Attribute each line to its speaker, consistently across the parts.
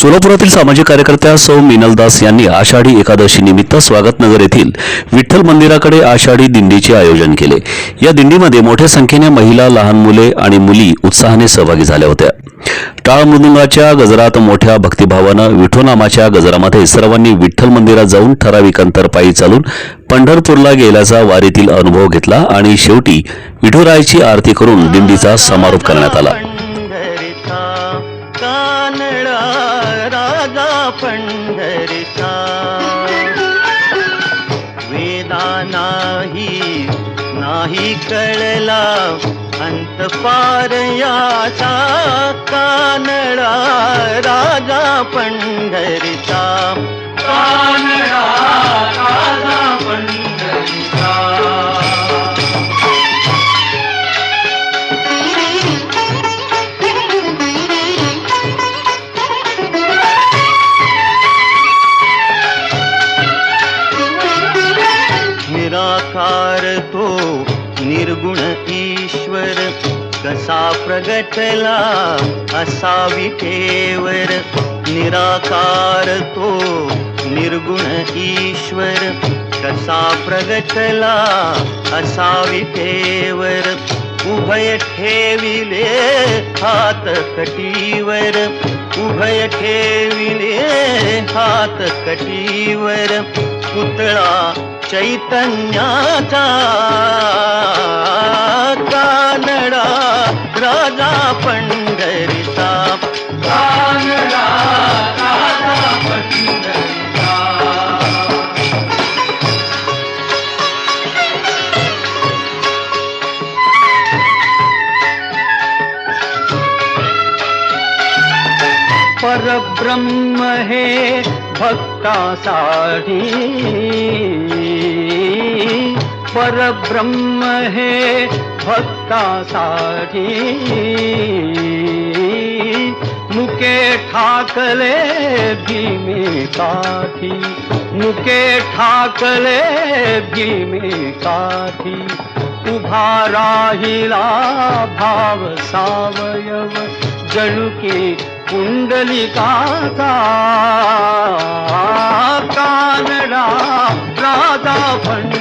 Speaker 1: सोलापुरातील सामाजिक कार्यकर्त्या सौ मिनल दास यांनी आषाढी एकादशी निमित्त स्वागतनगर येथील विठ्ठल मंदिराकडे आषाढी दिंडीचे आयोजन केले. या दिंडीमध्ये मोठ्या संख्येने महिला लहान मुले आणि मुली उत्साहाने सहभागी झाल्या होत्या. टाळ मृदुंगाच्या गजरात मोठ्या भक्तिभावानं विठोनामाच्या गजरामध्ये सर्वांनी विठ्ठल मंदिरात जाऊन ठराविक अंतर पायी चालून पंढरपूरला गेल्याचा वारीतील अनुभव घेतला आणि शेवटी विठुरायाची आरती करून दिंडीचा समारोप करण्यात आला.
Speaker 2: पंढरीचा वेदा नाही नाही कळला अंत पार याचा. कानडा राजा पंढरीचा कान ईश्वर कसा प्रगटला असा विठेवर निराकार तो निर्गुण ईश्वर कसा प्रगटला असा विठेवर उभय ठेविले हात कटीवर उभय ठेविले हात कटीवर पुतळा चैतन्याचा कानडा राजा पंढरीचा कानडा राजा पंढरीचा परब्रह्म हे भक्तासाठी है हे भक्तासाठी मुके ठाकले भीमे काठी। मुके ठाकले भीमे काठी। उभा राहिला भाव सावयव। जणुके कुंडलिकाचा कानडा राधा पंढरीचा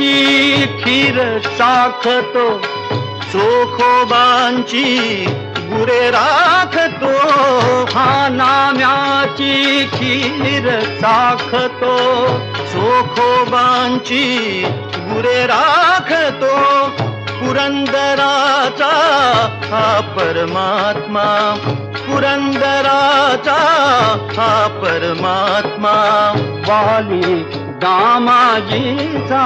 Speaker 2: नाम्याची खीर चाखतो चोखोबांची गुरे राखतो हा नाम्याची खीर साख तो चाखतो चोखोबांची गुरे राख राखतो पुरंदराचा हा परमात्मा पुरंदराचा हा परमात्मा। वाली दामाजीचा